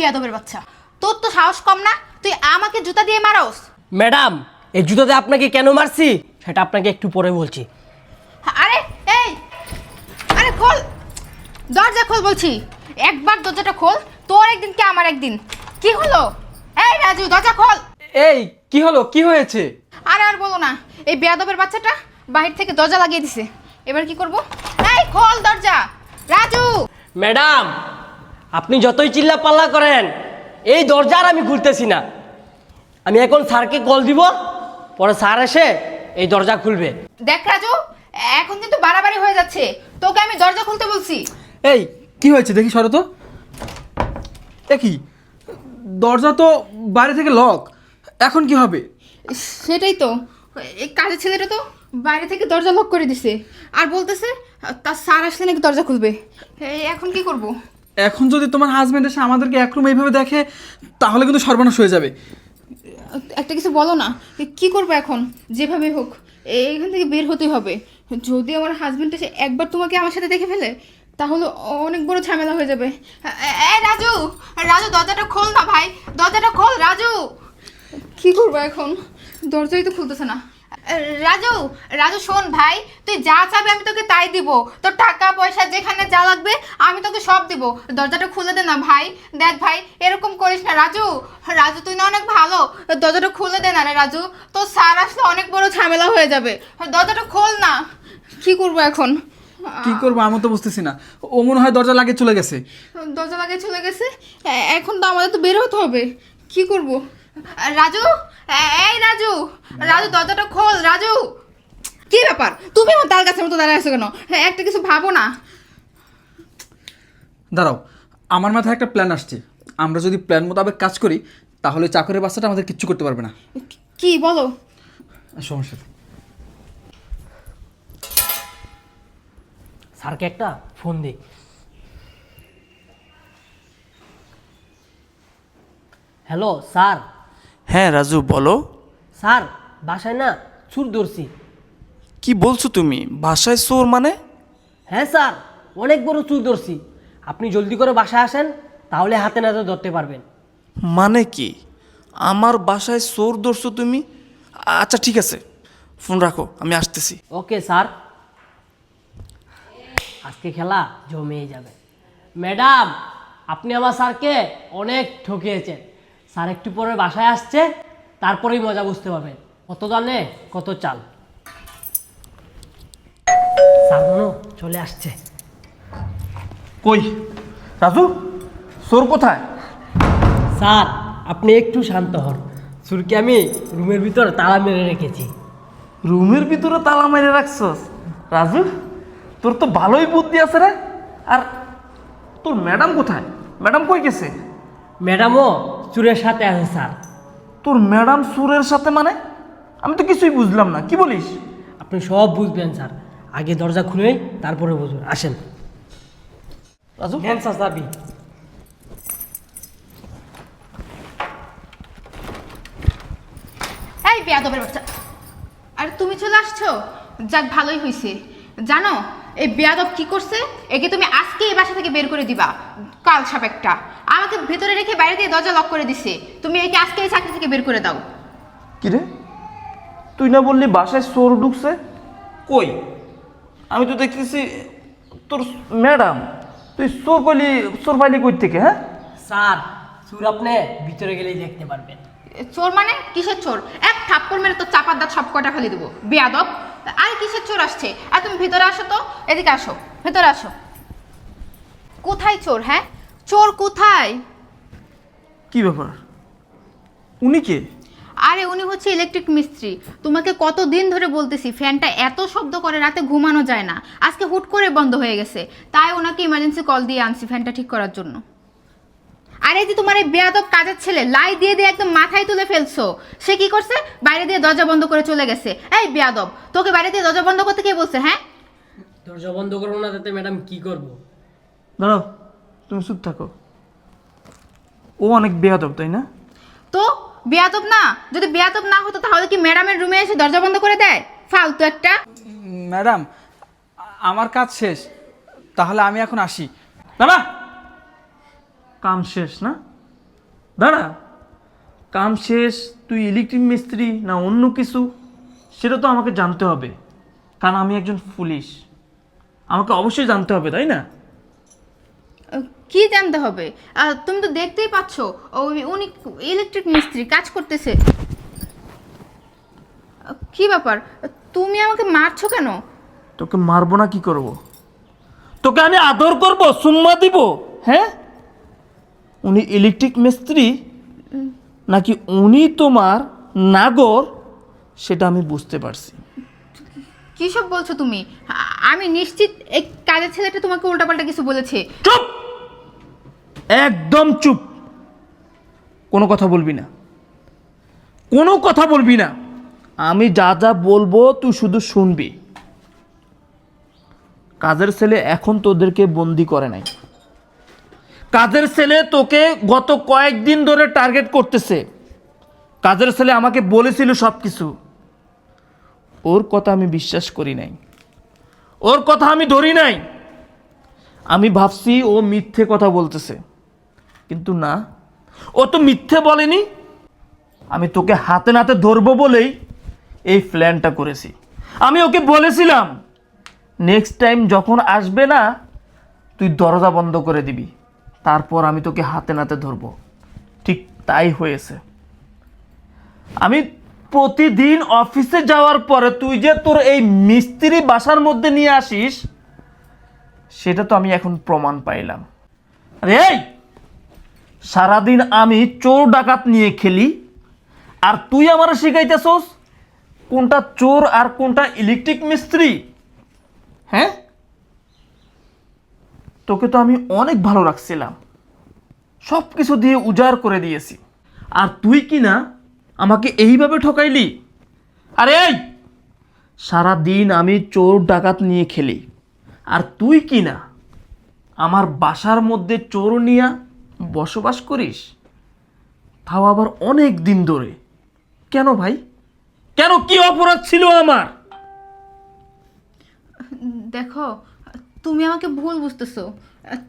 বিয়াদবের বাচ্চা। তোর তো সাহস কম না? তুই আমাকে জুতা দিয়ে মারোস? ম্যাডাম এই জুতোতে আপনাকে কেন মারছি? সেটা আপনাকে একটু পরে বলছি। আরে এই! আরে খোল! দরজা খোল বলছি। একবার দরজাটা খোল তোর একদিন কি আমার একদিন। কি হলো? এই রাজু দরজা খোল! এই কি হলো? কি হয়েছে? আরে আর বলো না। এই বেয়াদবের বাচ্চাটা বাহির থেকে দরজা লাগিয়ে দিছে। এবার কি করব? এই খোল দরজা! রাজু! ম্যাডাম আপনি যতই চিল্লা পাল্লা করেন এই দরজার আমি খুলতেছি না। আমি এখন স্যারকে কল দিব পরে স্যার এসে এই দরজা খুলবে। দেখ রাজু এখন কিন্তু বাড়াবাড়ি হয়ে যাচ্ছে। তোকে আমি দরজা খুলতে বলছি। এই কি হয়েছে? দেখি সরো তো। এ কি? দরজা তো বাইরে থেকে লক এখন কি হবে? সেটাই তো। এই কাজের ছেলেটা তো বাইরে থেকে দরজা লক করে দিছে। আর বলতেছে তার স্যার আসলে নাকি দরজা খুলবে? এই এখন কি করব? এখন যদি তোমার হাজবেন্ড এসে আমাদেরকে একরুম এইভাবে দেখে তাহলে কিন্তু সর্বনাশ হয়ে যাবে। একটা কিছু বলো না কি করব এখন? যেভাবে হোক এইখান থেকে বের হতে হবে। যদি আমার হাজবেন্ড এসে একবার তোমাকে আমার সাথে দেখে ফেলে তাহলে অনেক বড় ঝামেলা হয়ে যাবে। এ রাজু রাজু দরজাটা খোল না ভাই। দরজাটা খোল রাজু। কি করব এখন? দরজাই তো খুলতেছে না। রাজু রাজু শোন ভাই তুই যা চাবি আমি তোকে তাই দিব। তোর টাকা পয়সা যেখানে যা লাগবে আমি তোকে সব দিব। দরজাটা খুলে দে না ভাই। দেখ ভাই এরকম করিস না রাজু। রাজু তুই না অনেক ভালো। দরজাটা খুলে দে না রে রাজু। তোর স্যার আসলে অনেক বড় ঝামেলা হয়ে যাবে। দরজাটা খোল না। কি করব এখন? কি করব আমি তো বুঝতেছি না। ও মনে হয় দরজা লাগিয়ে চলে গেছে। দরজা লাগিয়ে চলে গেছে? এখন তো আমাদের তো বের হতে হবে। কি করব? রাজু? এই রাজু। রাজু দরজাটা খোল রাজু। কি ব্যাপার? তুমি আমার তার গাছের মতো দাঁড়ায় আছো কেন? হ্যাঁ, একটা কিছু ভাবো না। দাঁড়াও আমার মাথায় একটা প্ল্যান আসছে। আমরা যদি প্ল্যান মোতাবেক কাজ করি তাহলে চাকরের বাচ্চাটা আমাদের কিচ্ছু করতে পারবে না। কি বলো? সমস্যা স্যারকে একটা ফোন দিই হ্যালো স্যার। হ্যাঁ রাজু বলো। স্যার বাসায় না চুর ধরছি। কি বলছো তুমি? বাসায় চোর মানে? হ্যাঁ স্যার অনেক বড় চুর ধরছি। আপনি জলদি করে বাসায় আসেন তাহলে হাতে নাতে ধরতে পারবেন। মানে কি? আমার বাসায় চোর ধরছো তুমি? আচ্ছা ঠিক আছে। ফোন রাখো আমি আসতেছি। Okay sir. আজকে খেলা জমেই যাবে। ম্যাডাম আপনি আমার স্যারকে অনেক ঠকিয়েছেন। স্যার একটু পরে বাসায় আসছে তারপরেই মজা বুঝতে পারবেন কত দানে কত চাল। স্যার মনো চলে আসছে। কই? রাজু সোর কোথায়? স্যার আপনি একটু শান্ত হন। সুরকে আমি রুমের ভিতর তালা মেরে রেখেছি। রুমের ভিতরে তালা মেরে রাখছস? রাজু তোর তো ভালোই বুদ্ধি আছে রে। আর তোর ম্যাডাম কোথায়? ম্যাডাম কই গেছে? ম্যাডামও চুরের সাথে আছে স্যার। তোর ম্যাডাম সুরের সাথে মানে? আমি তো কিছুই বুঝলাম না কি বলিস? আপনি সব বুঝবেন স্যার। আগে দরজা খুলে তারপরে বুঝবেন। আসেন। রাজু? স্যার এই বেয়াদবের বাচ্চা। আর তুমি চলে আসছো? যাক ভালোই হয়েছে জানো এই বেয়াদব কি করছে? একে তুমি আজকে এই বাসা থেকে বের করে দিবা কাল সাপ একটা আমাকে ভেতরে রেখে বাইরে দিয়ে দরজা লক করে দিছে। তুমি একে আজকে এই চাকরি থেকে বের করে দাও। কি রে তুই না বললি বাসায় চোর ঢুকছে? কই? আমি তো দেখতেছি তোর ম্যাডাম। তুই চোর কইলি চোর পাইলি কই থেকে হ্যাঁ? স্যার চুর আপনি ভিতরে গেলেই দেখতে পারবেন। চোর মানে? কিসের চোর? এক থাপ্পড় মেরে তো চাপার দাঁত সব কটা ফেলে দেবো। বেয়াদব। আরে কিসের চোর আসছে? আর তুমি ভেতরে আসো তো। এদিকে আসো ভেতরে আসো। কোথায় চোর হ্যাঁ? চোর কোথায়? কি ব্যাপার? উনি কে? আরে উনি হচ্ছে ইলেকট্রিক মিস্ত্রি। তোমাকে কত দিন ধরে বলতেছি ফ্যানটা এত শব্দ করে রাতে ঘুমানো যায় না। আজকে হুট করে বন্ধ হয়ে গেছে। তাই ওনাকে ইমার্জেন্সি কল দিয়ে আনছি ফ্যানটা ঠিক করার জন্য। আরে যে তোমার এই বেয়াদব কাজের ছেলে লাই দিয়ে দিয়ে একদম মাথায় তুলে ফেলছো। সে কি করছে? বাইরে দিয়ে দরজা বন্ধ করে চলে গেছে। এই বেয়াদব তোকে বাইরে দিয়ে দরজা বন্ধ করতে কে বলছে হ্যাঁ? দরজা বন্ধ করব না তাতে ম্যাডাম কি করব? দাঁড়াও। তুমি চুপ থাকো। ও অনেক বেয়াদব তাই না? তো বেয়াদব না? যদি বেয়াদব না হতো তাহলে কি ম্যাডামের রুমে এসে দরজা বন্ধ করে দেয়? ফালতু একটা। ম্যাডাম আমার কাজ শেষ। তাহলে আমি এখন আসি। না না কাম শেষ না? দাঁড়া। কাম শেষ তুই ইলেকট্রিক মিস্ত্রি না অন্য কিছু? সেটা তো আমাকে জানতে হবে। কারণ আমি একজন পুলিশ। আমাকে অবশ্যই জানতে হবে তাই না? কি জানতে হবে? আর তুমি তো দেখতেই পাচ্ছ উনি ইলেকট্রিক মিস্ত্রি কাজ করতেছে। কি ব্যাপার? তুমি আমাকে মারছো কেন? তোকে মারবো না কি করব? তোকে আমি আদর করব সুম্মা দিব হ্যাঁ? উনি ইলেকট্রিক মিস্ত্রি নাকি উনি তোমার নাগর সেটা আমি বুঝতে পারছি। কি সব বলছো তুমি? আমি নিশ্চিত এই কাজের ছেলেটা তোমাকে উল্টাপাল্টা কিছু বলেছে। চুপ! একদম চুপ। কোনো কথা বলবি না। কোনো কথা বলবি না। আমি যা যা বলব তুই শুধু শুনবি। কাজের ছেলে এখন তোদেরকে বন্দি করে নাই। কাজের ছেলে তোকে গত কয়েকদিন ধরে টার্গেট করতেছে। কাজের ছেলে আমাকে বলেছিল সব কিছু ওর কথা আমি বিশ্বাস করি নাই। ওর কথা আমি ধরি নাই। আমি ভাবছি ও মিথ্যে কথা বলতেছে। কিন্তু না। ও তো মিথ্যে বলেনি। আমি তোকে হাতে নাতে ধরবো বলেই এই প্ল্যানটা করেছি। আমি ওকে বলেছিলাম নেক্সট টাইম যখন আসবে না, তুই দরজা বন্ধ করে দিবি। তারপর আমি তোকে হাতে নাতে ধরবো। ঠিক তাই হয়েছে। আমি প্রতিদিন অফিসে যাওয়ার পরে তুই যে তোর এই মিস্ত্রি বাসার মধ্যে নিয়ে আসিস, সেটা তো আমি এখন প্রমাণ পাইলাম। আরে এই! সারাদিন আমি চোর ডাকাত নিয়ে খেলি। আর তুই আমার শিখাইতেছস কোনটা চোর আর কোনটা ইলেকট্রিক মিস্ত্রি। হ্যাঁ? তোকে তো আমি অনেক ভালো রাখছিলাম। সব কিছু দিয়ে উজাড় করে দিয়েছি। আর তুই কি না আমাকে এইভাবে ঠকাইলি? আরে এই! সারা দিন আমি চোর ডাকাত নিয়ে খেলি। আর তুই কি না আমার বাসার মধ্যে চোর নিয়া বসবাস করিস? তাও আবার অনেক দিন ধরে। কেন ভাই? কেন কি অপরাধ ছিল আমার? দেখো তুমি আমাকে ভুল বুঝতেছো।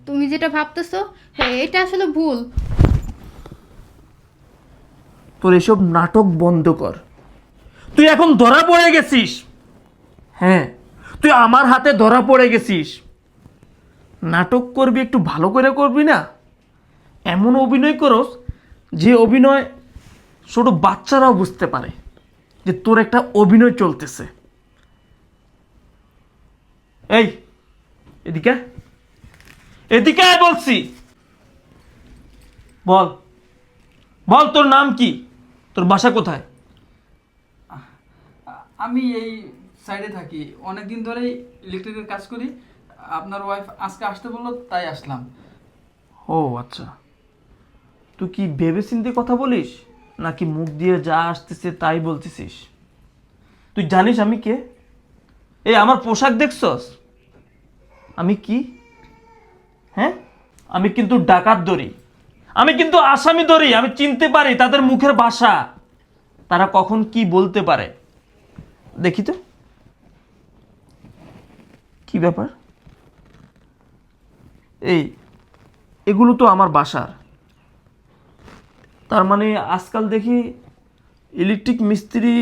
তুমি যেটা ভাবতেছো হ্যাঁ এটা আসলে ভুল। তোর এসব নাটক বন্ধ কর। তুই এখন ধরা পড়ে গেছিস। হ্যাঁ তুই আমার হাতে ধরা পড়ে গেছিস। নাটক করবি একটু ভালো করে করবি না? এমন অভিনয় করস যে অভিনয় ছোট বাচ্চারাও বুঝতে পারে যে তোর একটা অভিনয় চলতেছে। এই এদিকে এদিকে বলছি। বল। বল তোর নাম কি? তোর বাসা কোথায়? আমি এই সাইডে থাকি। অনেক দিন ধরেই ইলেকট্রিকের কাজ করি। আপনার ওয়াইফ আজকে আসতে বলল তাই আসলাম। ও আচ্ছা। তুই কি ভেবে চিন্তে কথা বলিস? নাকি মুখ দিয়ে যা আসতেছে তাই বলতেছিস? তুই জানিস আমি কে? এই আমার পোশাক দেখছস? আমি কি? হ্যাঁ? আমি কিন্তু ডাকাত ধরি আমি কিন্তু আসামি ধরি আমি চিনতে পারি তাদের মুখের ভাষা। তারা কখন কি বলতে পারে? দেখি তো। কি ব্যাপার? এই, এগুলো তো আমার বাসার। তার মানে আজকাল দেখি ইলেকট্রিক মিস্ত্রি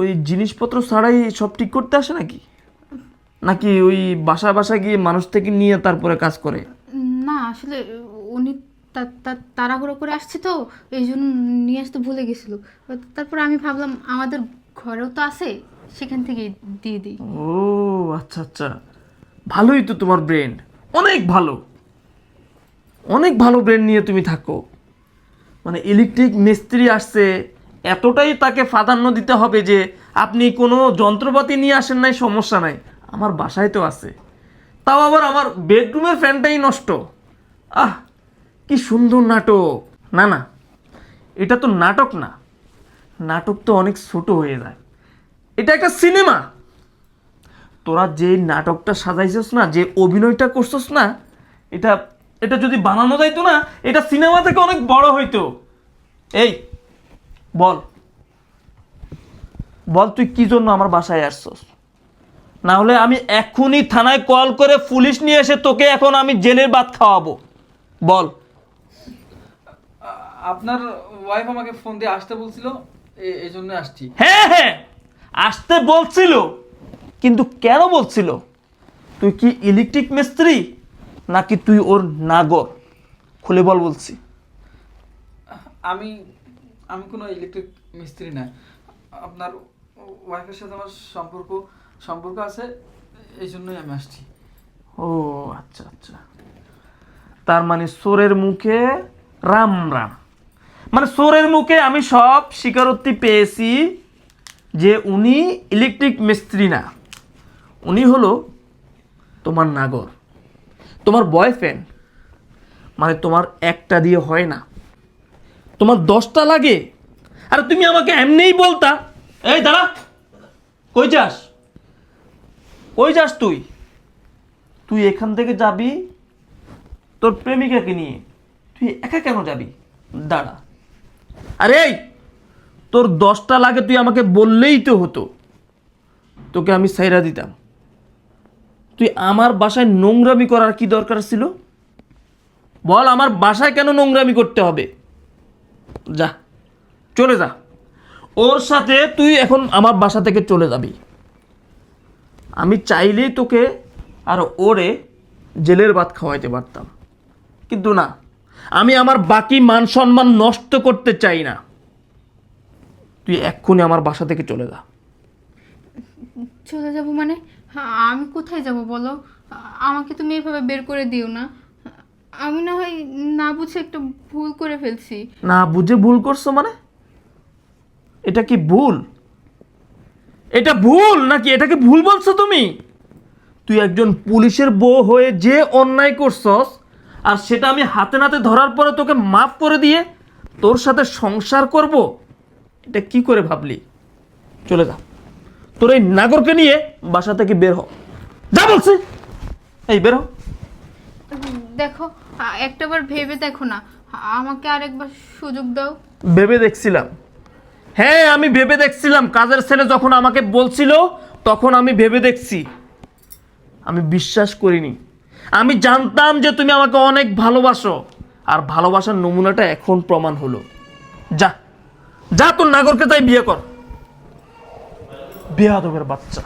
ওই জিনিসপত্র ছাড়াই সব ঠিক করতে আসে নাকি? নাকি ওই বাসা বাসা গিয়ে মানুষ থেকে নিয়ে তারপরে কাজ করে? না আসলে উনি তাড়াহুড়ো করে আসছে তো এই জন্য নিয়ে আসতে ভুলে গেছিল। তারপর আমি ভাবলাম আমাদের ঘরেও তো আছে সেখান থেকে দিয়ে দিই। ও আচ্ছা আচ্ছা। ভালোই তো তোমার ব্রেন অনেক ভালো। অনেক ভালো ব্রেন নিয়ে তুমি থাকো। মানে ইলেকট্রিক মিস্ত্রি আসছে, এতটাই তাকে প্রাধান্য দিতে হবে যে আপনি কোনো যন্ত্রপাতি নিয়ে আসেন নাই, সমস্যা নাই। আমার বাসায় তো আছে। তাও আবার আমার বেডরুমের ফ্যানটাই নষ্ট। আহ, কি সুন্দর নাটক। না না, এটা তো নাটক না। নাটক তো অনেক ছোট হয়ে যায়। এটা একটা সিনেমা। তোরা যে নাটকটা সাজাইছস না, যে অভিনয়টা করছস না, এটা এটা যদি বানানো যাইতো না এটা সিনেমা থেকে অনেক বড় হইতো। এই বল। বল তুই কি জন্য আমার বাসায় আসছস? না হলে আমি এখনই থানায় কল করে পুলিশ নিয়ে এসে তোকে এখন আমি জেলের ভাত খাওয়াবো। বল। আপনার ওয়াইফ আমাকে ফোন দিয়ে আসতে বলছিল এই জন্য আসছি। হ্যাঁ হ্যাঁ আসতে বলছিল কিন্তু কেন বলছিল? তুই কি ইলেকট্রিক মিস্ত্রি? নাকি তুই ওর নাগর? খুলে বল বলছি। আমি আমি কোনো ইলেকট্রিক মিস্ত্রি না। আপনার ওয়াইফের সাথে আমার সম্পর্ক সম্পর্ক আছে এই জন্যই আমি আসছি। ও আচ্ছা আচ্ছা। তার মানে সোরের মুখে রাম রাম। মানে সোরের মুখে আমি সব স্বীকারোক্তি পেয়েছি যে উনি ইলেকট্রিক মিস্ত্রি না। উনি হলো তোমার নাগর। তোমার বয়ফ্রেন্ড মানে তোমার একটা দিয়ে হয় না। তোমার দশটা লাগে। আর তুমি আমাকে এমনিই বলতা, এই, দাঁড়া, কই যাস? কই যাস তুই? তুই এখান থেকে যাবি, তোর প্রেমিকাকে নিয়ে। তুই একা কেন যাবি? দাঁড়া। আরে তোর দশটা লাগে তুই আমাকে বললেই তো হতো। তোকে আমি সাইরা দিতাম। তুই আমার বাসায় নোংরামি করার কি দরকার ছিল? বল আমার বাসায় কেন নোংরামি করতে হবে? যা, চলে যা। ওর সাথে তুই এখন আমার বাসা থেকে চলে যাবি। আমি চাইলেই তোকে আর ওরে জেলের ভাত খাওয়াইতে পারতাম। কিন্তু না, আমি আমার বাকি মান সম্মান নষ্ট করতে চাই না। তুই এক্ষুনি আমার বাসা থেকে চলে যা। চলে যাব মানে? আমি কোথায় যাব বলো? আমাকে তুমি এভাবে বের করে দিও না। আমি না হয় না বুঝে একটা ভুল করে ফেলছি। না বুঝে ভুল করছ মানে? এটা কি ভুল? এটা ভুল নাকি? এটাকে ভুল বলছো তুমি? তুই একজন পুলিশের বউ হয়ে যে অন্যায় করছস, আর সেটা আমি হাতে নাতে ধরার পরে তোকে মাফ করে দিয়ে তোর সাথে সংসার করব, এটা কি করে ভাবলি? চলে যা। তোর এই নাগরকে নিয়ে বাসা থেকে বের হ। যা বলছি। এই বের হ। দেখো একটাবার ভেবে দেখো না। আমাকে আরেকবার সুযোগ দাও। ভেবে দেখছিলাম। হ্যাঁ আমি ভেবে দেখছিলাম। কাজের ছেলে যখন আমাকে বলছিল তখন আমি ভেবে দেখছি। আমি বিশ্বাস করিনি। আমি জানতাম যে তুমি আমাকে অনেক ভালোবাসো। আর ভালোবাসার নমুনাটা এখন প্রমাণ হলো। যা। যা তোর নাগরকে তাই বিয়ে কর। বিয়ে বাচ্চা।